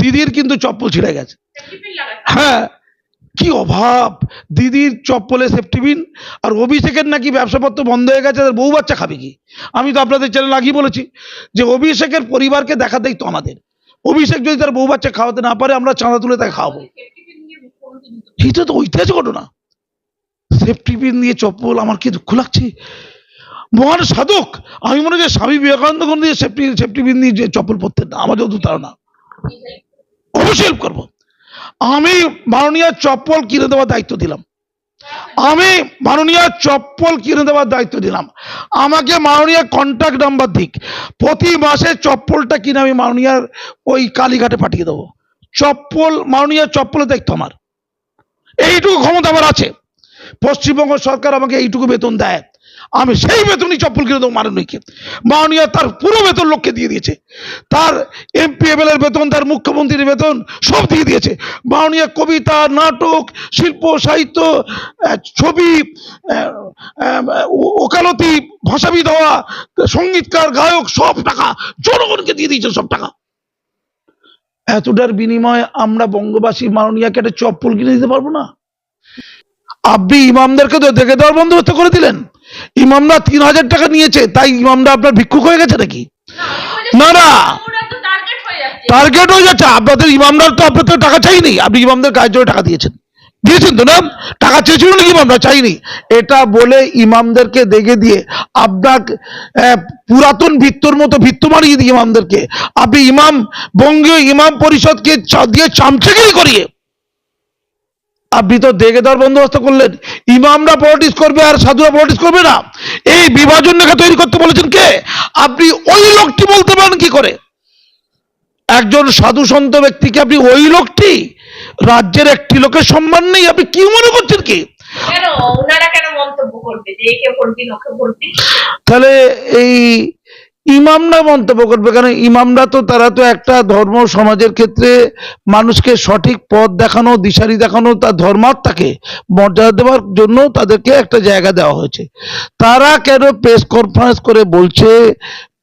দিদির কিন্তু চপ্পল ছিঁড়ে গেছে। হ্যাঁ কি অভাব। দিদির চপ্পলে সেফটি সেফটিবিন আর অভিষেকের নাকি ব্যবসাপত্র বন্ধ হয়ে গেছে বউ বাচ্চা খাবে কি? আমি তো আপনাদের চ্যানেল আগেই বলেছি যে অভিষেকের পরিবারকে দেখা তো আমাদের। অভিষেক যদি তার বউ বাচ্চা খাওয়াতে না পারে, আমরা চাঁদা তুলে তাকে খাওয়াবো। এটা তো ঐতিহাসিক ঘটনা। সেফটি পিন দিয়ে চপ্পল, আমার কি দুঃখ লাগছে? মহান সাধক, আমি মনে করি স্বামী বিবেকানন্দ কোন দিয়ে সেফটি সেফটি পিন দিয়ে চপ্পল পরতেন না আমার যত ধারণা অবশ্যই হেল্প করব। আমি মাননীয় চপ্পল কিনে দেওয়ার দায়িত্ব দিলাম। আমি মাননীয় চপ্পল কিনে দেওয়ার দায়িত্ব দিলাম। আমাকে মাননীয় কন্ট্যাক্ট নাম্বার দিক। প্রতি মাসে চপ্পলটা কিনে আমি মাননীয় ওই কালীঘাটে পাঠিয়ে দেবো। চপ্পল, মাননীয় চপ্পলের দায়িত্ব আমার। এইটুকু ক্ষমতা আমার আছে। পশ্চিমবঙ্গ সরকার আমাকে এইটুকু বেতন দেয়। আমি সেই বেতনই চপ্পল কিনে দেবো মাননীয়কে মাননীয় তার পুরো বেতন লোককে দিয়ে দিয়েছে। তার এমপি এর বেতন, তার মুখ্যমন্ত্রীর বেতন সব দিয়ে দিয়েছে। মাননীয় কবিতা, নাটক, শিল্প, সাহিত্য ছবি ওকালতি, ভাষাবিদ হওয়া, সঙ্গীতকার, গায়ক সব টাকা, জনগণকে দিয়ে দিয়েছে সব টাকা। এতটার বিনিময়ে আমরা বঙ্গবাসী মাননীয়াকে একটা চপ্পল কিনে দিতে পারব না? আপনি ইমামদেরকে তো দেখে দেওয়ার বন্দোবস্ত করে দিলেন। ইমামরা তিন হাজার টাকা নিয়েছে, তাই ইমামরা আপনার ভিক্ষুক হয়ে গেছে নাকি? না না। টার্গেট হয়ে যাচ্ছে। আপনাদের ইমামদার তো আপনাদের টাকা চাইনি। আপনি ইমামদের কাজ জন্য টাকা দিয়েছেন। দিয়েছেন তো না? টাকা চেয়েছিল নাকি ইমামরা? চাইনি। এটা বলে ইমামদেরকে দেখে দিয়ে আপনার পুরাতন ভিত্তর মতো ভিত্ত মারিয়ে দিয়ে ইমামদেরকে। আপনি ইমাম বঙ্গীয় ইমাম পরিষদকে দিয়ে চামচেগিরি করিয়ে আপনি তো দেখে দেওয়ার বন্দোবস্ত করলেন। ইমামরা পলিটিক্স করবে আর সাধুরা পলিটিক্স করবে না। এই বিভাজন রেখা তৈরি করতে বলেছেন কে? আপনি ওই লোকটি বলতে পারেন কি করে? একজন সাধু সন্ত ব্যক্তিকে আপনি ওই লোকটি? রাজ্যের একটি লোকের সম্মান নেই আপনি কি মনে করছেন কি? তাহলে এই ইমামরা মন্তব্য করবে, কারণ ইমামরা তো, তারা তো একটা ধর্ম সমাজের ক্ষেত্রে মানুষকে সঠিক পথ দেখানো, দিশারি দেখানো তার ধর্মাত্মাকে মর্যাদা দেওয়ার জন্য তাদেরকে একটা জায়গা দেওয়া হয়েছে। তারা কেন প্রেস কনফারেন্স করে বলছে?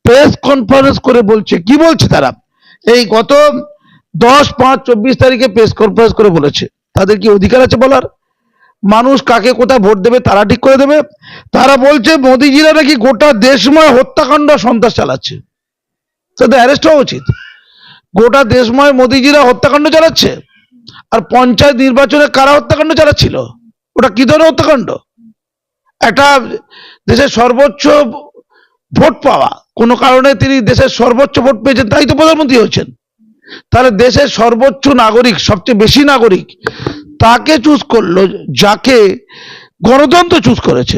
প্রেস কনফারেন্স করে বলছে, কি বলছে তারা? এই গত দশ, পাঁচ, চব্বিশ তারিখে প্রেস কনফারেন্স করে বলেছে। তাদের কি অধিকার আছে বলার? মানুষ কাকে কোথায় ভোট দেবে তারা ঠিক করে দেবে। তারা বলছে, মোদিজিরা নাকি গোটা দেশময় হত্যাকাণ্ড সন্ত্রাস চালাচ্ছে। তাদের অ্যারেস্ট হওয়া উচিত। গোটা দেশময় মোদিজিরা হত্যাকাণ্ড চালাচ্ছে? আর পঞ্চায়েত নির্বাচনে কারা হত্যাকাণ্ড চালাচ্ছিল? ওটা কি ধরনের হত্যাকাণ্ড? একটা দেশের সর্বোচ্চ ভোট পাওয়া, কোনো কারণে তিনি দেশের সর্বোচ্চ ভোট পেয়েছেন, তাই তো প্রধানমন্ত্রী হয়েছেন। তাহলে দেশের সর্বোচ্চ নাগরিক, সবচেয়ে বেশি নাগরিক তাকে চুজ করল, যাকে গণতন্ত্র চুজ করেছে,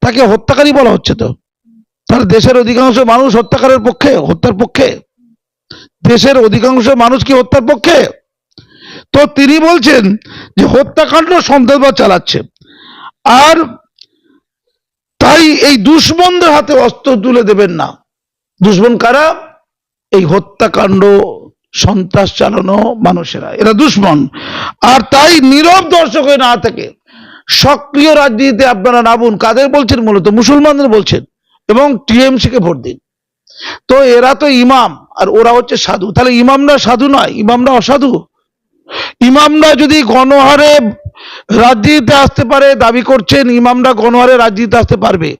তাকে হত্যাকারী বলা হচ্ছে তো। তার দেশের অধিকাংশ মানুষ হত্যাকারের পক্ষে, হত্যার পক্ষে। দেশের অধিকাংশ মানুষ কি হত্যার পক্ষে? তো তিনি বলছেন যে হত্যাকাণ্ড সন্ত্রাসবাদ চালাচ্ছে। আর তাই এই দুশ্মনদের হাতে অস্ত্র তুলে দেবেন না। দুশ্মন কারা? এই হত্যাকাণ্ড সন্ত্রাস চালানো মানুষেরা, এরা দুশ্মন। আর তাই নীরব দর্শক হয়ে না থাকে সক্রিয় রাজনীতিতে আপনারা নামুন। কাদের বলছেন মূলত? মুসলমানদের বলছেন এবং টিএমসি কে ভোট দিন। তো এরা তো ইমাম, আর ওরা হচ্ছে সাধু। তাহলে ইমামরা সাধু নয়, ইমামরা অসাধু। ইমামরা যদি গণহারে রাজনীতিতে আসতে পারে, দাবি করছেন, ইমামরা গণহারে রাজনীতিতে আসতে পারবে।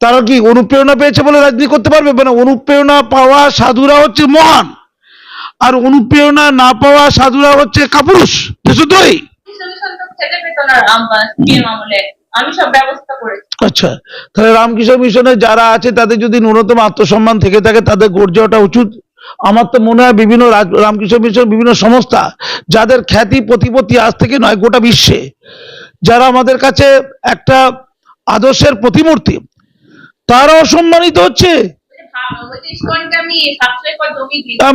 তারা কি অনুপ্রেরণা পেয়েছে বলে রাজনীতি করতে পারবে? মানে অনুপ্রেরণা পাওয়া সাধুরা হচ্ছে মহান। আর অনুপ্রেরণা না পাওয়া সাধুরা হচ্ছে কাপুরুষ। সলিউশন তো? আচ্ছা তাহলে রামকৃষ্ণ মিশনে যারা আছে, তাদের যদি ন্যূনতম আত্মসম্মান থেকে থাকে, তাদের গর্জে ওঠা উচিত। আমার তো মনে হয় বিভিন্ন রামকৃষ্ণ মিশন বিভিন্ন সংস্থা, যাদের খ্যাতি, প্রতিপত্তি আজ থেকে নয়, গোটা বিশ্বে, যারা আমাদের কাছে একটা আদর্শের প্রতিমূর্তি তারা অসম্মানিত হচ্ছে।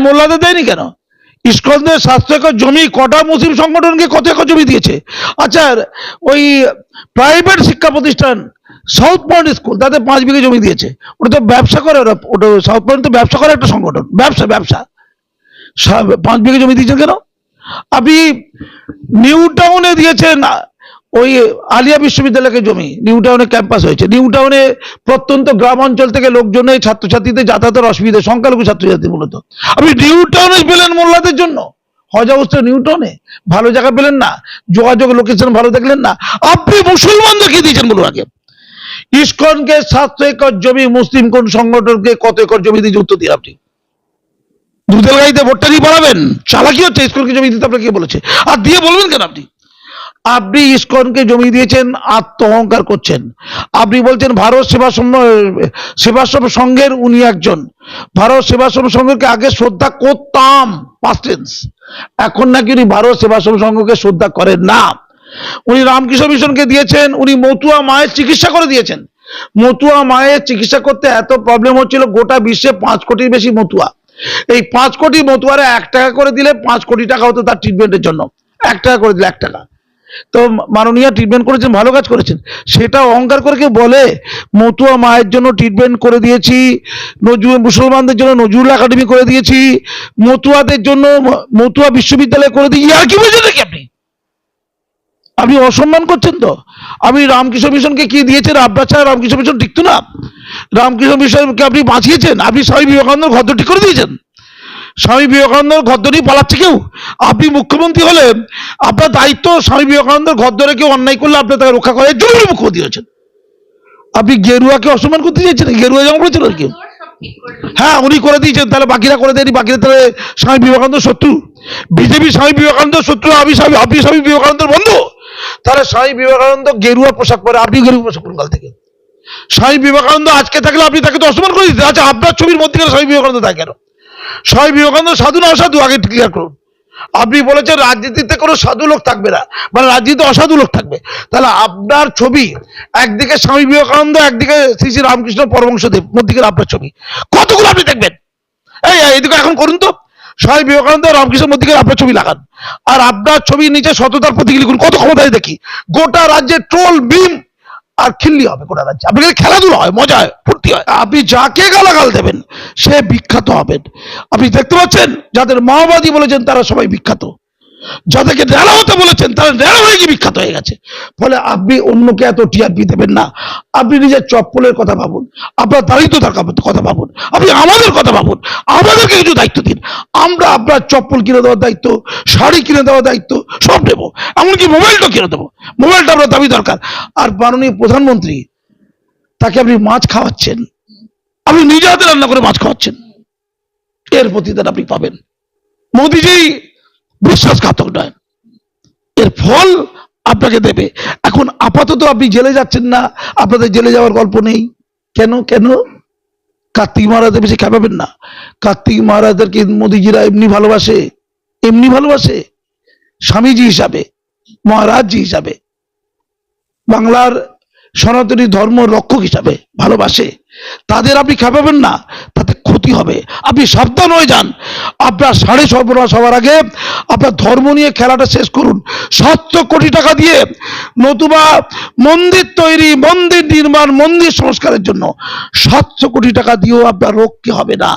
মোল্লাদের দেয়নি কেন? ইস্কনদের স্বাস্থ্য একর জমি, কটা মুসলিম সংগঠনকে কত একর জমি দিয়েছে? আচ্ছা ওই প্রাইভেট শিক্ষা প্রতিষ্ঠান সাউথ পয়েন্ট স্কুল তাদের পাঁচ বিঘে জমি দিয়েছে। ওটা তো ব্যবসা করে ওরা, ওটা সাউথ পয়েন্ট তো ব্যবসা করে একটা সংগঠন, ব্যবসা ব্যবসা। পাঁচ বিঘে জমি দিয়েছেন কেন? আপনি নিউ টাউনে দিয়েছেন ওই আলিয়া বিশ্ববিদ্যালয়ের জমি, নিউ টাউনে ক্যাম্পাস হয়েছে। নিউ টাউনে প্রত্যন্ত গ্রাম অঞ্চল থেকে লোকজনের ছাত্রছাত্রীদের যাতায়াতের অসুবিধা, সংখ্যালঘু ছাত্রছাত্রী মূলত। আপনি নিউ টাউনে পেলেন মোল্লাদের জন্য। হজ অবস্থা নিউ টাউনে। ভালো জায়গা পেলেন না। যোগাযোগ লোকেশন ভালো দেখলেন না। আপনি মুসলমানদেরকে দিয়েছেন বলুন আগে? ইস্কনকে সাতশো একর জমি, মুসলিম কোন সংগঠনকে কত একর জমি দিয়ে উত্তর দিয়ে আপনি? দুধের গাড়িতে ভোটটা নিয়ে বাড়াবেন চালাকি হচ্ছে, ইসকনকে জমি দিতে আপনাকে কে বলেছে? আর দিয়ে বলবেন কেন আপনি? আপনি ইসকনকে জমি দিয়েছেন আত্ম অহংকার করছেন। আপনি বলছেন ভারত সেবাশ্রম সেবাশ্রম সংঘের উনি একজন। ভারত সেবাশ্রম সংঘকে আগে শ্রদ্ধা করতাম পাস্ট টেন্স এখন নাকি উনি ভারত সেবাশ্রম সংঘকে শ্রদ্ধা করেন না। উনি রামকৃষ্ণ মিশনকে দিয়েছেন, উনি মতুয়া মায়ের চিকিৎসা করে দিয়েছেন। মতুয়া মায়ের চিকিৎসা করতে এত প্রবলেম হচ্ছিল, গোটা বিশ্বে পাঁচ কোটির বেশি মতুয়া। এই পাঁচ কোটি মতুয়ারা এক টাকা করে দিলে পাঁচ কোটি টাকা হতো তার ট্রিটমেন্টের জন্য। এক টাকা করে দিলে এক টাকা। তো মাননীয় ট্রিটমেন্ট করেছেন, ভালো কাজ করেছেন। সেটা অহংকার করে কেউ বলে, মতুয়া মায়ের জন্য ট্রিটমেন্ট করে দিয়েছি, নজরুল, মুসলমানদের জন্য নজরুল একাডেমি করে দিয়েছি, মতুয়াদের জন্য মতুয়া বিশ্ববিদ্যালয় করে দিয়েছি। আর কি বলছেন নাকি আপনি? আপনি অসম্মান করছেন তো? আমি রামকৃষ্ণ মিশনকে কি দিয়েছেন? আপনার ছাড়া রামকৃষ্ণ মিশন টিকতো না? রামকৃষ্ণ মিশনকে আপনি বাঁচিয়েছেন? আপনি স্বামী বিবেকানন্দ ঘদ্দ ঠিক করে দিয়েছেন? স্বামী বিবেকানন্দ ঘর ধরেই পালাচ্ছে কেউ? আপনি মুখ্যমন্ত্রী হলে আপনার দায়িত্ব স্বামী বিবেকানন্দের ঘর ধরে কেউ অন্যায় করলে আপনি তাকে রক্ষা করার জন্য মুখ্যমন্ত্রী হয়েছেন। আপনি গেরুয়াকে অসম্মান করতে চাইছেন গেরুয়া যেমন করেছিল আর কি। তোর সব ঠিক করে দিল। হ্যাঁ উনি করে দিয়েছেন। তাহলে বাকিরা করে দেয়নি। বাকিরা তাহলে স্বামী বিবেকানন্দ শত্রু। বিজেপি স্বামী বিবেকানন্দ শত্রু, আমি স্বামী আপনি স্বামী বিবেকানন্দের বন্ধু। তাহলে স্বামী বিবেকানন্দ গেরুয়া পোশাক পরে আপনি গেরুয়া পোশাক পরুন কাল থেকে। স্বামী বিবেকানন্দ আজকে থাকলে আপনি তাকে তো অসম্মান করে দিতে আচ্ছা আপনার ছবির মধ্যে স্বামী বিবেকানন্দ থাকে কেন? স্বামী বিবেকানন্দ, সাধু না, অসাধু? আগে ক্লিয়ার করুন। আপনি বলেছেন রাজনীতিতে কোনো সাধু লোক থাকবে না। মানে রাজনীতিতে অসাধু লোক থাকবে। তাহলে আপনার ছবি, একদিকে স্বামী বিবেকানন্দ, একদিকে শ্রী শ্রী রামকৃষ্ণ পরমংশদেব মধ্যিকে আপনার ছবি। কতগুলো আপনি দেখবেন? এই এদিকে এখন করুন তো। স্বামী বিবেকানন্দ, রামকৃষ্ণ মধ্যিকে আপনার ছবি লাগান। আর আপনার ছবির নিচে সততার প্রতীক লিখুন। কত ক্ষমতায় দেখি। গোটা রাজ্যে ট্রোল বিম আর খিল্লি হবে গোটা রাজ্যে। আপনি খেলাধুলা হয়, মজা হয়, ফুর্তি হয়, আপনি যাকে গালাগাল দেবেন, সে বিখ্যাত হবেন। আপনি দেখতে পাচ্ছেন, যাদের মাওবাদী বলেছেন, তারা সবাই বিখ্যাত। যাদেরকে ন্যাড়া হতে বলেছেন, তারা ন্যাড়া হয়ে গিয়ে বিখ্যাত হয়ে গেছে। ফলে আপনি অন্যকে এত টিআরপি দেবেন না। আপনি নিজের চপ্পলের কথা ভাবুন, আপনার দারিদ্রতার কথা- ভাবুন, আপনি আমাদের কথা ভাবুন, আমাদেরকে কিছু দায়িত্ব দিন। আমরা আপনার চপ্পল কিনে দেওয়ার দায়িত্ব, শাড়ি কিনে দেওয়ার দায়িত্ব, সব দেবো এমনকি মোবাইলটা কিনে দেবো। মোবাইলটা আপনার দাবি দরকার। আর মাননীয় প্রধানমন্ত্রী, তাকে আপনি মাছ খাওয়াচ্ছেন। আপনি নিজে হাতে রান্না করে মাছ খাওয়াচ্ছেন। এর প্রতিদান আপনি পাবেন। মোদিজি বিশ্বাসঘাতক নয়। এর ফল আপনাকে দেবে। এখন আপাতত আপনি জেলে যাচ্ছেন না, আপনাদের জেলে যাওয়ার গল্প নেই। কেন কেন? কার্তিক মহারাজদের বেশি খেপাবেন না। কার্তিক মহারাজদেরকে মোদিজিরা এমনি ভালোবাসে এমনি ভালোবাসে। স্বামীজি হিসাবে, মহারাজজি হিসাবে, বাংলার সনাতনী ধর্ম রক্ষক হিসাবে ভালোবাসে। তাদের আপনি খেপাবেন না, তাতে ক্ষতি হবে। আপনি সাবধান হয়ে যান। আপনার সাড়ে সর্বনাশ হওয়ার আগে আপনার ধর্ম নিয়ে খেলাটা শেষ করুন। সাতশো কোটি টাকা দিয়ে নতুবা মন্দির তৈরি, মন্দির নির্মাণ, মন্দির সংস্কারের জন্য সাতশো কোটি টাকা দিয়েও আপনার রক্ষে হবে না।